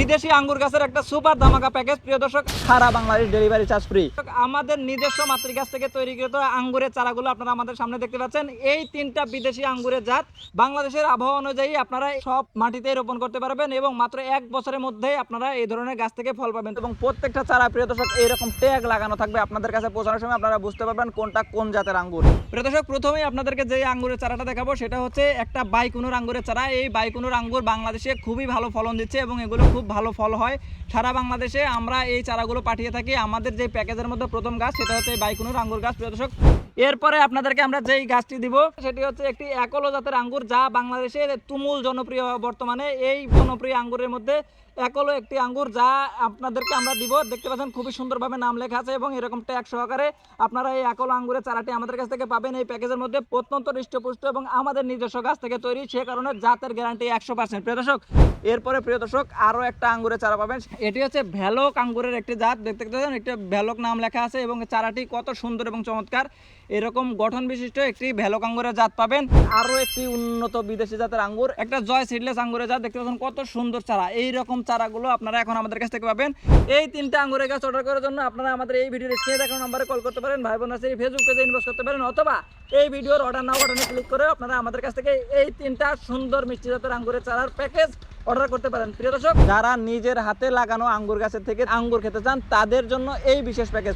বিদেশি আঙ্গুর গাছের একটা সুপার ধামাকা প্যাকেজ প্রিয় দর্শক, সারা বাংলাদেশ ডেলিভারি চার্জ ফ্রি আমাদের নিজস্ব মাতৃগাছ থেকে তৈরিকৃত আঙ্গুরের চারাগুলো আপনারা আমাদের সামনে দেখতে পাচ্ছেন। এই তিনটা বিদেশি আঙ্গুরের জাত, বাংলাদেশের আবহাওয়া অনুযায়ী আপনারা সব মাটিতে রোপণ করতে পারবেন এবং মাত্র এক বছরের মধ্যেই আপনারা এই ধরনের গাছ থেকে ফল পাবেন। এবং প্রত্যেকটা চারা, প্রিয় দর্শক এইরকম ট্যাগ লাগানো থাকবে আপনাদের কাছে। পৌঁছানোর সময় আপনারা বুঝতে পারবেন কোনটা কোন জাতের আঙ্গুর। প্রিয় দর্শক, প্রথমেই আপনাদেরকে যে আঙ্গুরের চারাটা দেখাবো, সেটা হচ্ছে একটা বাইকুনুর আঙ্গুরের চারা। এই বাইকুনুর আঙ্গুর বাংলাদেশে খুবই ভালো ফলন দিচ্ছে এবং এগুলো খুব ভালো ফল হয়। সারা বাংলাদেশে আমরা এই চারাগুলো পাঠিয়ে থাকি। আমাদের যে প্যাকেজের মধ্যে প্রথম গাছ, সেটা হচ্ছে বাইকুনুর আঙ্গুর গাছ। প্রিয় দর্শক এরপরে আপনাদেরকে আমরা যেই গাছটি দিব, সেটি হচ্ছে একটি একলো জাতের আঙ্গুর যা বাংলাদেশে তুমুল জনপ্রিয় বর্তমানে। এই জনপ্রিয় আঙ্গুরের মধ্যে একলো একটি আঙ্গুর যা আপনাদেরকে আমরা দিব। দেখতে পাচ্ছেন খুবই সুন্দরভাবে নাম লেখা আছে এবং এরকম ট্যাগ সহকারে আপনারা এই একলো আঙ্গুরের চারাটি আমাদের কাছ থেকে পাবেন। এই প্যাকেজের মধ্যে অত্যন্ত হৃষ্টপুষ্ট এবং আমাদের নিজস্ব গাছ থেকে তৈরি, সে কারণে জাতের গ্যারান্টি একশো পার্সেন্ট। প্রিয় দর্শক, এরপরে প্রিয় দর্শক, আরও একটা আঙ্গুরের চারা পাবেন। এটি হচ্ছে ভ্যালক আঙ্গুরের একটি জাত। দেখতে পাচ্ছেন, একটা ভ্যালক নাম লেখা আছে এবং চারাটি কত সুন্দর এবং চমৎকার। এরকম গঠন বিশিষ্ট একটি ভ্যালক আঙ্গুরের জাত পাবেন। আরও একটি উন্নত বিদেশি জাতের আঙ্গুর, একটা জয় সিডলেস আঙ্গুরের জাত। দেখতে পাচ্ছেন কত সুন্দর চারা। এই রকম চারাগুলো আপনারা এখন আমাদের কাছ থেকে পাবেন। এই তিনটা আঙ্গুরের গাছ অর্ডার করার জন্য আপনারা আমাদের এই ভিডিওর স্ক্রিনে দেখানো নাম্বারে কল করতে পারেন ভাই বোন আছে ফেসবুক পেজে ইনবক্স করতে পারেন, অথবা এই ভিডিওর অর্ডার নাও বাটনে ক্লিক করে আপনারা আমাদের কাছ থেকে এই তিনটা সুন্দর মিষ্টি জাতের আঙ্গুরের চারার প্যাকেজ অর্ডার করতে পারেন। প্রিয় দর্শক, যারা নিজের হাতে লাগানো আঙ্গুর গাছের থেকে আঙ্গুর খেতে চান, তাদের জন্য এই বিশেষ প্যাকেজ